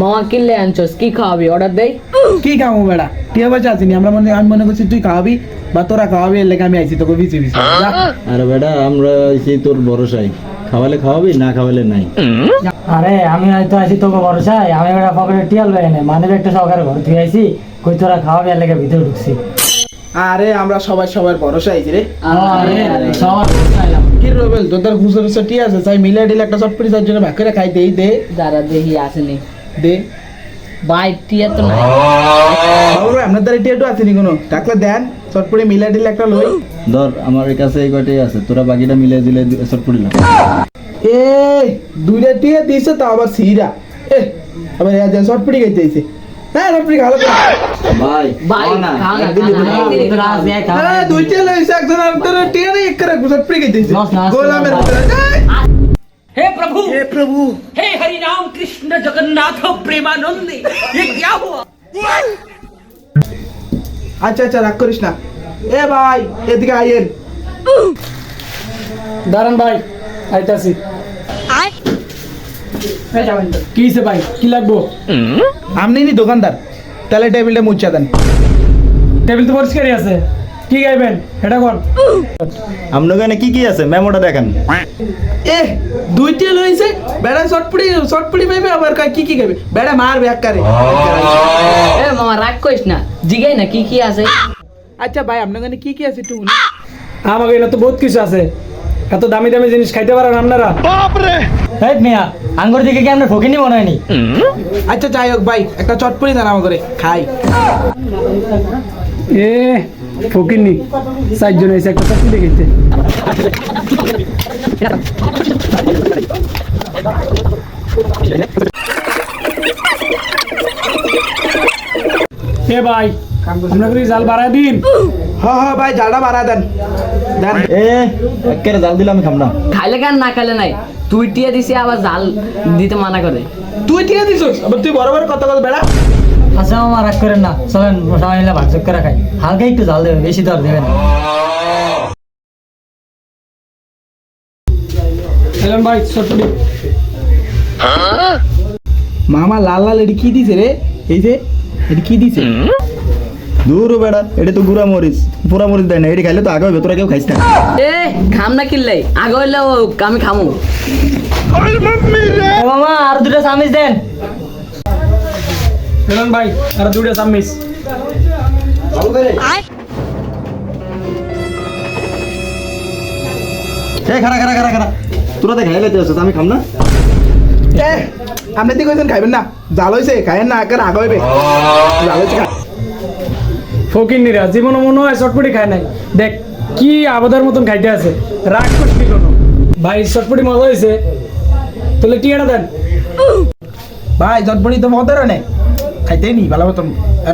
মামা কিনলে আনছস কি খাওয়াবি? অর্ডার দেই। কি খাব বেড়া? টিয়া বাচ্চা আসিনি আমরা মনে আমি মনে করছি তুই খাওয়াবি বা তোরা খাওয়াবি এর লেগে আমি আইছি তোকে বিচি বিচি। আরে বেটা আমরা সেই তোর ভরসাই খাওয়ালে খাওয়াবি না খাওয়ালে নাই। আরে আমি হয়তো আছি তোকে ভরসায় আমি পকেটে টিয়াল লই এনে মানে একটা সহকারে ঘর তুই আইছি কই তোরা খাওয়াবি আর লেগে ভিতরে ঢুকছি। আরে আমরা সবাই সবার ভরসা আইছি রে। কি রবেল তোদের আছে? তাই মিলে ডিলে একটা চটপটি তার জন্য ভাগ করে খাই দেই দে। দাঁড়া দেখি আসেনি। দে। বাই টিয়া তো নাই। বাবু ভাই আপনার দ্বারা টিয়া তো আসেনি কোনো? ডাকলে দেন চটপটি মিলে ডিলে একটা লই। ধর আমার কাছে এই কয়টাই আছে তোরা বাকিটা মিলে দিলে পড়িলাম এ দুইটা টিয়া দিছে তো আবার সিরা। এ আবার এ যা চটপটি খাইতে আইছে। হ্যাঁ চটপটি খাওয়া ভাই বাই খাও না। খাও না একদিন দিবি না। খাও না, তোরা আসবি, এক খাওয়া হ্যাঁ দিবি। দুইটা লইছে একজন আর তোর টিয়া নেই এক করে চটপটি খাইতে আইছে লস না, আসতে গোলামের না। ভিতরে, এই! हे प्रभु हे प्रभु हे हरि राम कृष्ण जगन्नाथ प्रेमानंद ये क्या हुआ আচ্ছা আচ্ছা রাগ করিস না এ ভাই এদিকে আইয়েন দাঁড়ান ভাই আইতাছি কি হইছে ভাই? কি লাগবো? আপনি নি দোকানদার। তাহলে টেবিলটা মুচ্ছা দেন। টেবিল তো পরিষ্কারই আছে। কি গাইবেন? এটা কোন আপনার ওখানে কি কি আছে? মেমোটা দেখান। এ দুইটা লইছে বেড়া চটপটি চটপটি পাইবে আবার কয় কি কি খাবে বেড়া মার ব্যাক করে। এ মামা রাগ করিস না। জিগাই না কি কি আছে? আচ্ছা ভাই আপনার কাছে কি কি আছে একটু। আমাকে এনে তো বহুত কিছু আছে। এত দামি দামি জিনিস খাইতে পারেন আপনারা? এই মিয়া আঙ্গুর দিকে কি আমরা ফকিনি মনে হয়নি? আচ্ছা যাই হোক ভাই একটা চটপটি দেন আমার করে খাই। এ ফকিরনি চারজন এসে একটা চাকরি দেখেছে এ ভাই আপনাকে জাল বাড়ায় দিন? হ হ ভাই জালটা বাড়া দেন। দেন। এ একেবারে জাল দিলে আমি খাম না। খাইলে কেন না খাইলে নাই? তুই টিয়া দিছি আবার জাল দিতে মানা করে। তুই ঠিক দিছিস? আবার তুই বড় কথা কথা বেড়া। আচ্ছা মামা রাগ করেন না। চলেন সবাই মিলে ভাগ করে খাই। হালকা একটু জাল দেবেন বেশি আর দেবেন না। এলেন ভাই চটপটি মামা লাল লাল এটি কি দিছে রে? এই যে এটি কি দিছে? দূর বেড়া এটা তো গুড়া মরিচ। পুরা মরিচ দেয় না এটি খাইলে তো আগে হবে তোরা কেউ খাইস না। এ খাম না কিনলে আগে হইলে আমি খামু। মামা আর দুটো চামিচ দেন। এলেন ভাই আর দুইটা চামিচ। এ খারা খারা খারা খারা তোরা তো খাইলে তো আমি খাম না। এ আপনি তো কইছেন খাইবেন না। জাল হইছে খাইেন না একের আগে হইবে। জাল হইছে খা। ফকিরনিরা জীবনে মনে হয় চটপটি খায় নাই। দেখ কি আবাদের মতন খাইতে আছে। রাগ করছি কোনো। ভাই চটপটি মজা হয়েছে তাহলে টিয়াটা দেন। ভাই চটপটি তো মজার নেই। খাইতেই নি ভালো মতন।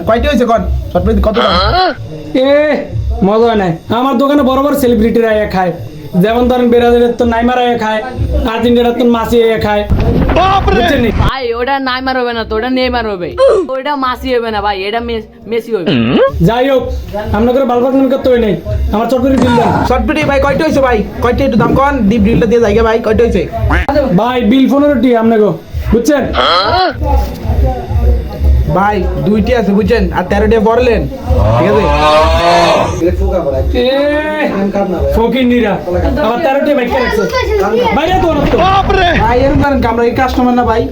কয়টি হয়েছে কন? চটপটি কত এ মজা হয় নাই। আমার দোকানে বড় বড় সেলিব্রিটিরা খায়। যেমন ধরেন বেরাদের তো নাইমার আয়া খায় আর্জেন্টিনার তো মাসি আয়া খায় ভাই ওটা নাইমার হবে না তো ওটা নেইমার হবে। ওটা মাসি হবে না ভাই এটা মেসি হবে। যাই হোক করে মনে করতে হয় নাই। আমার চটপটি বিল দেন। চটপটি ভাই কয়টি ভাই? কয়টি একটু দাম কন? ডিপ ডিলটা দিয়ে জায়গা ভাই কয়টি ভাই বিল পনেরো টি আপনাকে। বুঝছেন? ভাই দুইটি আছে বুঝছেন? আর তেরোটি পড়লেন। ঠিক আছে? তেরোটি বাইক রাখছে। তো ভাই এরকম করেন আমরা এই কাস্টমার না ভাই।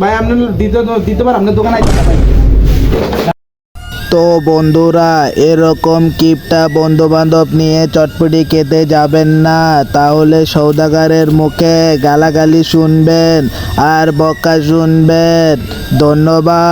ভাই আপনি দিতে দিতে পারেন আপনার দোকানে আইতে ভাই তো বন্ধুরা এরকম কিপটা বন্ধু বান্ধব নিয়ে চটপটি খেতে যাবেন না। তাহলে সৌদাগারের মুখে গালাগালি শুনবেন আর বকা শুনবেন। ধন্যবাদ।